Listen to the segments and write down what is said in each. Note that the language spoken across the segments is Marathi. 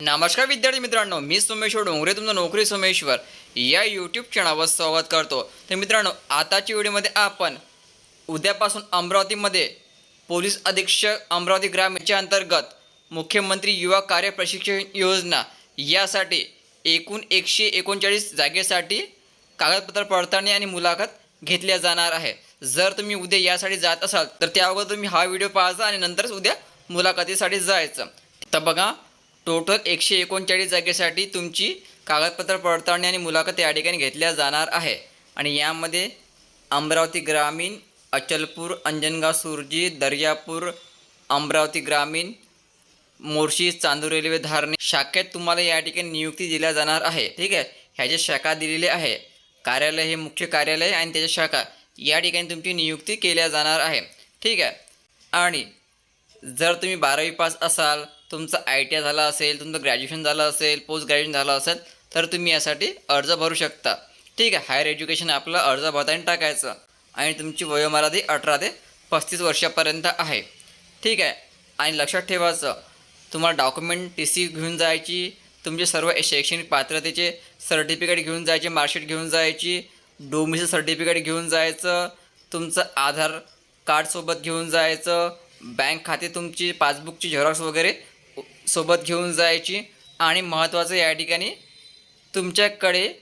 नमस्कार विद्यार्थी मित्रांनो मी सोमेश्वर डोंगरे तुमचं नोकरी सोमेश्वर. या यूट्यूब चॅनलवर स्वागत करतो. तर मित्रांनो आताच्या व्हिडिओमध्ये आपण उद्यापासून अमरावतीमध्ये पोलीस अधीक्षक अमरावती ग्रामीणच्या अंतर्गत मुख्यमंत्री युवा कार्य प्रशिक्षण योजना यासाठी एकूण एकशे एकोणचाळीस जागेसाठी कागदपत्र पडताळणी आणि मुलाखत घेतल्या जाणार आहे. जर तुम्ही उद्या यासाठी जात असाल तर त्या अगोदर तुम्ही हा व्हिडिओ पाहायचा आणि नंतरच उद्या मुलाखतीसाठी जायचं. तर बघा टोटल एकशे एकोणचाळीस जागेसाठी तुमची कागदपत्र पडताळणी आणि मुलाखत या ठिकाणी घेतल्या जाणार आहे. आणि यामध्ये अमरावती ग्रामीण अचलपूर अंजनगाव सुरजी दर्यापूर अमरावती ग्रामीण मोर्शी चांदूर रेल्वे धारणे शाखेत तुम्हाला या ठिकाणी नियुक्ती दिल्या जाणार आहे. ठीक आहे? ह्याच्या शाखा दिलेल्या आहे कार्यालय हे मुख्य कार्यालय आणि त्याच्या शाखा या ठिकाणी तुमची नियुक्ती केल्या जाणार आहे. ठीक आहे? आणि जर तुम्ही बारावी पास असाल तुमचं आय टी आय झालं असेल तुमचं ग्रॅज्युएशन झालं असेल पोस्ट ग्रॅज्युएशन झालं असेल तर तुम्ही यासाठी अर्ज भरू शकता. ठीक आहे हायर एज्युकेशन आपलं अर्ज भरताना टाकायचं आणि तुमची वयोमर्यादा अठरा ते पस्तीस वर्षापर्यंत आहे. ठीक आहे आणि लक्षात ठेवायचं तुम्हाला डॉक्युमेंट टी सी घेऊन जायची तुमचे सर्व शैक्षणिक पात्रतेचे सर्टिफिकेट घेऊन जायचे मार्कशीट घेऊन जायची डोमिसल सर्टिफिकेट घेऊन जायचं तुमचं आधार कार्डसोबत घेऊन जायचं बँक खाते तुमची पासबुकची झेरॉक्स वगैरे सोबत घेऊन जायची आणि महत्त्वाचं या ठिकाणी तुमच्याकडे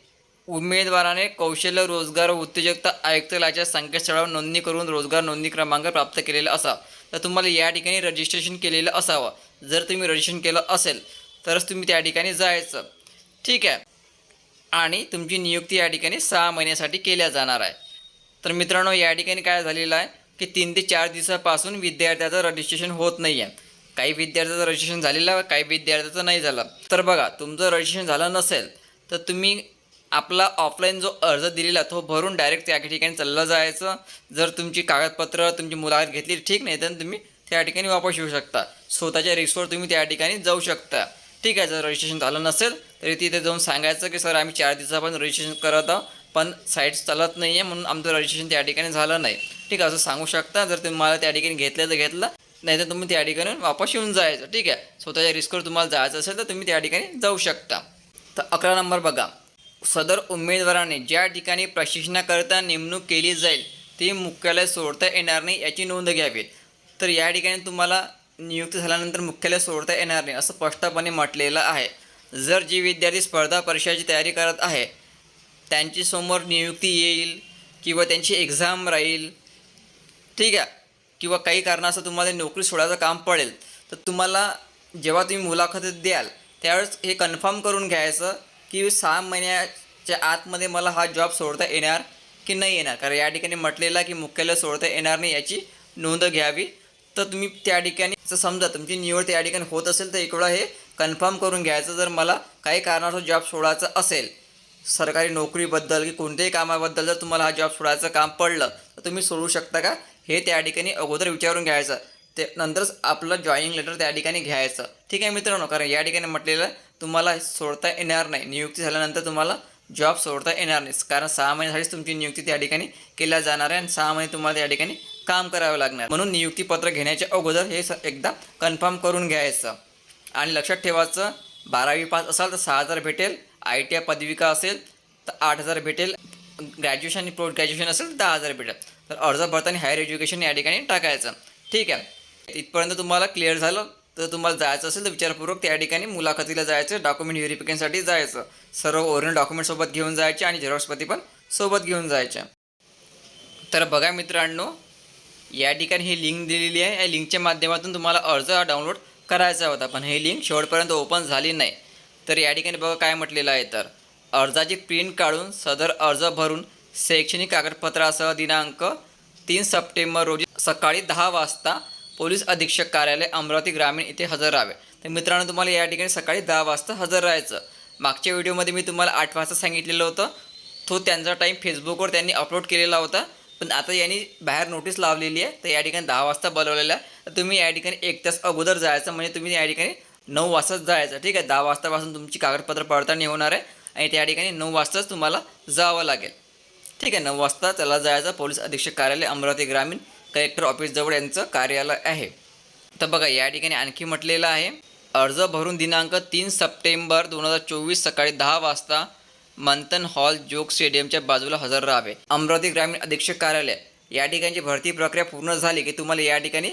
उमेदवाराने कौशल्य रोजगार व उत्तेजकता आयुक्तालयाच्या संकेतस्थळावर नोंदणी करून रोजगार नोंदणी क्रमांक प्राप्त केलेला असा तर तुम्हाला या ठिकाणी रजिस्ट्रेशन केलेलं असावं. जर तुम्ही रजिस्ट्रेशन केलं असेल तरच तुम्ही त्या ठिकाणी जायचं. ठीक आहे? आणि तुमची नियुक्ती या ठिकाणी सहा महिन्यासाठी केल्या जाणार आहे. तर मित्रांनो या ठिकाणी काय झालेलं आहे? की तीन ते चार दिवसापासून विद्यार्थ्याचं रजिस्ट्रेशन होत नाही आहे काही विद्यार्थ्याचं रजिस्ट्रेशन झालेलं काही विद्यार्थ्याचं नाही झालं. तर बघा तुमचं रजिस्ट्रेशन झालं नसेल तर तुम्ही आपला ऑफलाईन जो अर्ज दिलेला तो भरून डायरेक्ट त्या ठिकाणी चाललं जायचं. जर तुमची कागदपत्र तुमची मुलाखत घेतली ठीक नाही तर तुम्ही त्या ठिकाणी वापस येऊ शकता. स्वतःच्या रिक्सवर तुम्ही त्या ठिकाणी जाऊ शकता. ठीक आहे जर रजिस्ट्रेशन झालं नसेल तरी तिथे जाऊन सांगायचं की सर आम्ही चार दिवसापासून रजिस्ट्रेशन करत आहोत पण साईट्स चालत नाही आहे म्हणून आमचं रजिस्ट्रेशन त्या ठिकाणी झालं नाही. ठीक आहे असं सांगू शकता. जर तुम्ही मला त्या ठिकाणी घेतलं तर घेतलं. नाही तर तुम्ही त्या ठिकाणी वापस येऊन जायचं. ठीक आहे? स्वतःच्या रिस्कवर तुम्हाला जायचं असेल तर तुम्ही त्या ठिकाणी जाऊ शकता. तर अकरा नंबर बघा. सदर उमेदवाराने ज्या ठिकाणी प्रशिक्षणाकरता नेमणूक केली जाईल ती मुख्यालय सोडता येणार नाही याची नोंद घ्यावी. तर या ठिकाणी तुम्हाला नियुक्ती झाल्यानंतर मुख्यालय सोडता येणार नाही असं स्पष्टपणे म्हटलेलं आहे. जर जी विद्यार्थी स्पर्धा परीक्षाची तयारी करत आहे त्यांची समोर नियुक्ती येईल किंवा त्यांची एक्झाम राहील ठीक आहे. किंवा काही कारणास्तव तुम्हाला नोकरी सोडायचं काम पडेल तर तुम्हाला जेव्हा तुम्ही मुलाखत द्याल त्यावेळेस हे कन्फर्म करून घ्यायचं की सहा महिन्याच्या आतमध्ये मला हा जॉब सोडता येणार की नाही येणार. कारण या ठिकाणी म्हटलेलं की मुख्यालय सोडता येणार नाही याची नोंद घ्यावी. तर तुम्ही त्या ठिकाणी जर समजा तुमची निवड त्या ठिकाणी होत असेल तर एकवेळा हे कन्फर्म करून घ्यायचं जर मला काही कारणास्तव जॉब सोडायचं असेल सरकारी नोकरीबद्दल की कोणत्याही कामाबद्दल जर तुम्हाला हा जॉब सोडायचं काम पडलं तर तुम्ही सोडू शकता का? हे त्या ठिकाणी अगोदर विचारून घ्यायचं. ते नंतरच आपलं जॉईनिंग लेटर त्या ठिकाणी घ्यायचं. ठीक आहे मित्रांनो कारण या ठिकाणी म्हटलेलं तुम्हाला सोडता येणार नाही. नियुक्ती झाल्यानंतर तुम्हाला जॉब सोडता येणार नाही. कारण सहा महिन्यासाठीच तुमची नियुक्ती त्या ठिकाणी केल्या जाणार आहे आणि सहा महिने तुम्हाला त्या ठिकाणी काम करावं लागणार. म्हणून नियुक्तीपत्र घेण्याच्या अगोदर हे स एकदा कन्फर्म करून घ्यायचं. आणि लक्षात ठेवायचं बारावी पास असाल तर सहा हजार भेटेल. आय टी आय पदविका असेल तर आठ हजार भेटेल. ग्रॅज्युएशन आणि पोस्ट ग्रॅज्युएशन असेल तर दहा हजार भेटेल. तर अर्ज भरताना हायर एज्युकेशन या ठिकाणी टाकायचं. ठीक आहे? इथपर्यंत तुम्हाला क्लिअर झालं. तर तुम्हाला जायचं असेल तर विचारपूर्वक त्या ठिकाणी मुलाखतीला जायचं डॉक्युमेंट व्हेरिफिकेशनसाठी जायचं. सर्व ओरिजिनल डॉक्युमेंट सोबत घेऊन जायचे आणि झेरॉक्सपती पण सोबत घेऊन जायच्या तर बघा मित्रांनो या ठिकाणी ही लिंक दिलेली आहे. या लिंकच्या माध्यमातून तुम्हाला अर्ज हा डाउनलोड करायचा होता पण ही लिंक शेवटपर्यंत ओपन झाली नाही. तर या ठिकाणी बघा काय म्हटलेलं आहे तर अर्जाची प्रिंट काढून सदर अर्ज भरून शैक्षणिक कागदपत्रासह दिनांक तीन सप्टेंबर रोजी सकाळी दहा वाजता पोलीस अधीक्षक कार्यालय अमरावती ग्रामीण इथे हजर राहावे. तर मित्रांनो तुम्हाला या ठिकाणी सकाळी दहा वाजता हजर राहायचं. मागच्या व्हिडिओमध्ये मी तुम्हाला आठ वाजता सांगितलेलं होतं. तो त्यांचा टाईम फेसबुकवर त्यांनी अपलोड केलेला होता. पण आता यांनी बाहेर नोटीस लावलेली आहे. तर या ठिकाणी दहा वाजता बोलवलेलं आहे. तर तुम्ही या ठिकाणी एक तास अगोदर जायचं म्हणजे तुम्ही या ठिकाणी नऊ वाजताच जायचं. ठीक आहे? दहा वाजतापासून तुमची कागदपत्र पडताळणी होणार आहे आणि त्या ठिकाणी नऊ वाजताच तुम्हाला जावं लागेल. ठीक आहे? नऊ वाजता त्याला जायचं. पोलीस अधीक्षक कार्यालय अमरावती ग्रामीण कलेक्टर ऑफिसजवळ यांचं कार्यालय आहे. तर बघा या ठिकाणी आणखी म्हटलेलं आहे अर्ज भरून दिनांक तीन सप्टेंबर दोन हजार चोवीस सकाळी दहा वाजता मंथन हॉल जोग स्टेडियमच्या बाजूला हजर राहावे. अमरावती ग्रामीण अधीक्षक कार्यालय या ठिकाणची भरती प्रक्रिया पूर्ण झाली की तुम्हाला या ठिकाणी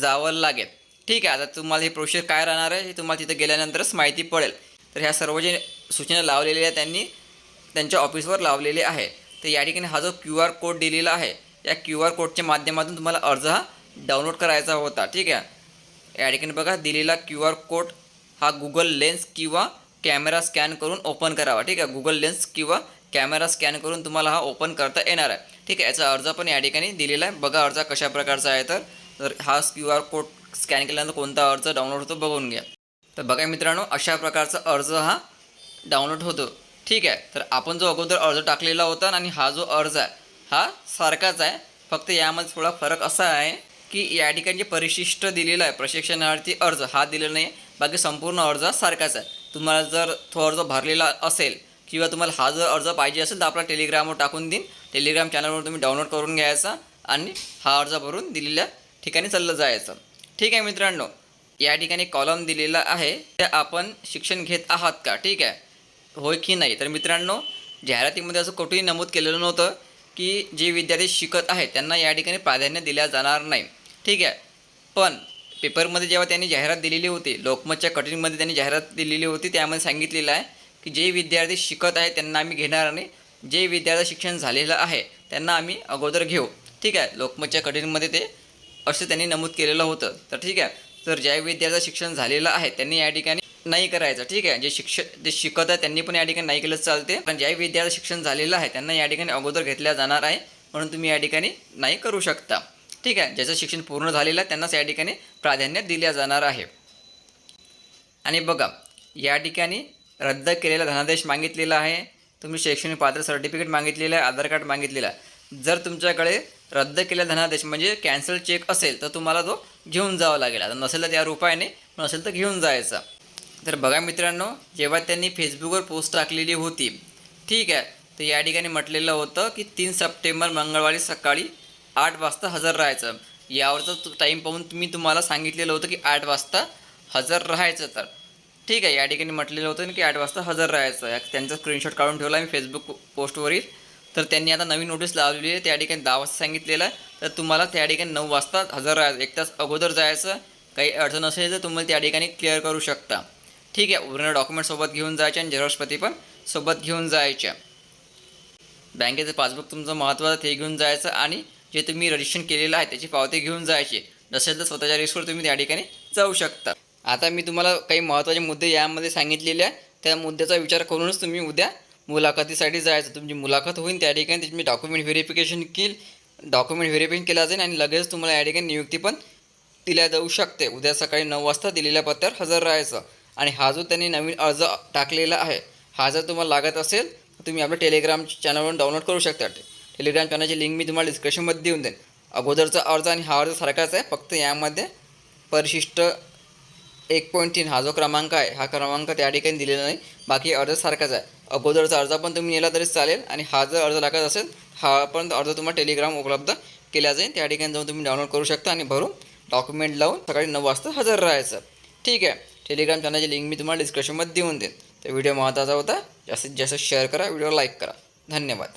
जावं लागेल. ठीक आहे आता तुम्हाला हे प्रोसेस काय राहणार आहे हे तुम्हाला तिथं गेल्यानंतरच माहिती पडेल. तर ह्या सर्व जे सूचना लावलेल्या आहेत त्यांनी त्यांच्या ऑफिसवर लावलेले आहे. तर या ठिकाणी हा जो क्यू आर कोड दिलेला आहे या क्यू आर कोडच्या माध्यमातून तुम्हाला अर्ज हा डाउनलोड करायचा होता ठीक आहे? या ठिकाणी बघा दिलेला क्यू आर कोड हा गुगल लेन्स किंवा कॅमेरा स्कॅन करून ओपन करावा ठीक आहे? गुगल लेन्स किंवा कॅमेरा स्कॅन करून तुम्हाला हा ओपन करता येणार आहे. ठीक आहे याचा अर्ज पण या ठिकाणी दिलेला आहे. बघा अर्ज कशा प्रकारचा आहे तर तर हा क्यू आर कोड स्कॅन केल्यानंतर कोणता अर्ज डाउनलोड होतो बघून घ्या. तर बघा मित्रांनो अशा प्रकारचा अर्ज हा डाउनलोड होतो. ठीक आहे? तर आपण जो अगोदर अर्ज टाकलेला होता आणि हा जो अर्ज आहे हा सारखाच आहे. फक्त यामध्ये थोडा फरक असा आहे की या ठिकाणी जे परिशिष्ट दिलेलं आहे प्रशिक्षणार्थी अर्ज हा दिलेला नाही. बाकी संपूर्ण अर्ज हा सारखाच आहे. तुम्हाला जर तो अर्ज भरलेला असेल किंवा तुम्हाला हा जर अर्ज पाहिजे असेल तर आपला टेलिग्रामवर टाकून देईन. टेलिग्राम चॅनलवर तुम्ही डाउनलोड करून घ्यायचा आणि हा अर्ज भरून दिलेल्या ठिकाणी चाललं जायचं. ठीक आहे मित्रांनो या ठिकाणी कॉलम दिलेला आहे ते आपण शिक्षण घेत आहात का? ठीक आहे? होय की नाही? तर मित्रांनो जाहिरातीमध्ये असं कुठेही नमूद केलेलं नव्हतं की जे विद्यार्थी शिकत आहेत त्यांना या ठिकाणी प्राधान्य दिल्या जाणार नाही. ठीक आहे? पण पेपरमध्ये जेव्हा त्यांनी जाहिरात दिलेली होती लोकमतच्या कटिंगमध्ये त्यांनी जाहिरात दिलेली होती त्यामध्ये सांगितलेलं आहे की जे विद्यार्थी शिकत आहेत त्यांना आम्ही घेणार नाही. जे विद्यार्थी शिक्षण झालेलं आहे त्यांना आम्ही अगोदर घेऊ. ठीक आहे? लोकमतच्या कटिंगमध्ये ते असं त्यांनी नमूद केलेलं होतं. तर ठीक आहे. तर ज्या विद्यार्थ्याचं शिक्षण झालेलं आहे त्यांनी या ठिकाणी नाही करायचं. ठीक आहे. जे शिक्षक जे शिकत आहे त्यांनी पण या ठिकाणी नाही केलं चालते. पण ज्या विद्यार्थ्याचं शिक्षण झालेलं आहे त्यांना या ठिकाणी अगोदर घेतल्या जाणार आहे म्हणून तुम्ही या ठिकाणी नाही करू शकता. ठीक आहे. ज्याचं शिक्षण पूर्ण झालेलं आहे त्यांनाच या ठिकाणी प्राधान्य दिल्या जाणार आहे. आणि बघा या ठिकाणी रद्द केलेला धनादेश मागितलेला आहे. तुम्ही शैक्षणिक पात्र सर्टिफिकेट मागितलेलं आहे आधार कार्ड मागितलेलं आहे. जर तुमच्याकडे रद्द केलेला धनादेश म्हणजे कॅन्सल चेक असेल तर तुम्हाला तो घेऊन जावा लागेल. आता नसेल तर त्या उपायाने नसेल तर घेऊन जायचा. तर बघा मित्रांनो जेव्हा त्यांनी फेसबुकवर पोस्ट टाकलेली होती ठीक आहे तर या ठिकाणी म्हटलेलं होतं की तीन सप्टेंबर मंगळवारी सकाळी आठ वाजता हजर राहायचं. यावरचं टाईम पाहून मी तुम्हाला सांगितलेलं होतं की आठ वाजता हजर राहायचं तर. ठीक आहे या ठिकाणी म्हटलेलं होतं की आठ वाजता हजर राहायचं. या त्यांचा स्क्रीनशॉट काढून ठेवला मी फेसबुक पोस्टवरील. तर त्यांनी आता नवीन नोटीस लावलेली आहे. त्या ठिकाणी दहा वाजता सांगितलेलं आहे. तर तुम्हाला त्या ठिकाणी नऊ वाजता हजर राहायचं एक तास अगोदर जायचं. काही अडचण असेल तर तुम्हाला त्या ठिकाणी क्लिअर करू शकता. ठीक आहे. पूर्ण डॉक्युमेंट सोबत घेऊन जायचे आणि झेरॉक्सपती पण सोबत घेऊन जायच्या बँकेचं पासबुक तुमचं महत्त्वाचं ते घेऊन जायचं आणि जे तुम्ही रजिस्ट्रेशन केलेलं आहे त्याची पावती घेऊन जायची. नसेल तर स्वतःच्या रिस्कवर तुम्ही त्या ठिकाणी जाऊ शकता. आता मी तुम्हाला काही महत्त्वाचे मुद्दे यामध्ये सांगितलेले आहे. त्या मुद्द्याचा विचार करूनच तुम्ही उद्या मुलाखतीसाठी जायचं. तुमची मुलाखत होईल त्या ठिकाणी. तुम्ही डॉक्युमेंट व्हेरिफिकेशन केल डॉक्युमेंट व्हेरिफिकेशन केला जाईल आणि लगेच तुम्हाला या ठिकाणी नियुक्ती पण दिल्या जाऊ शकते. उद्या सकाळी नऊ वाजता दिलेल्या पत्त्यावर हजर राहायचं. आणि हा जो त्यांनी नवीन अर्ज टाकलेला आहे हा जर तुम्हाला लागत असेल तर तुम्ही आपल्या टेलिग्राम चॅनलवरून डाउनलोड करू शकता. टेलिग्राम चॅनलची लिंक मी तुम्हाला डिस्क्रिप्शनमध्ये देऊन देईन. अगोदरचा अर्ज आणि हा अर्ज सारखाच आहे. फक्त यामध्ये परिशिष्ट एक पॉईंट तीन. हा जो क्रमांक आहे हा क्रमांक त्या ठिकाणी दिलेला नाही. बाकी अर्ज सारखाच आहे. अगोदरचा अर्ज पण तुम्ही नेला तरी चालेल आणि हा जर अर्ज लागत असेल हा पण अर्ज तुम्हाला टेलिग्राम उपलब्ध केला जाईल. त्या ठिकाणी जाऊन तुम्ही डाउनलोड करू शकता आणि भरून डॉक्युमेंट लावून सकाळी नऊ वाजता हजर राहायचं. ठीक आहे. टेलिग्राम चॅनलची लिंक मी तुम्हाला डिस्क्रिप्शनमध्ये देऊन देईन. तर व्हिडिओ महत्त्वाचा होता. जास्तीत जास्त शेअर करा व्हिडिओ लाईक करा. धन्यवाद.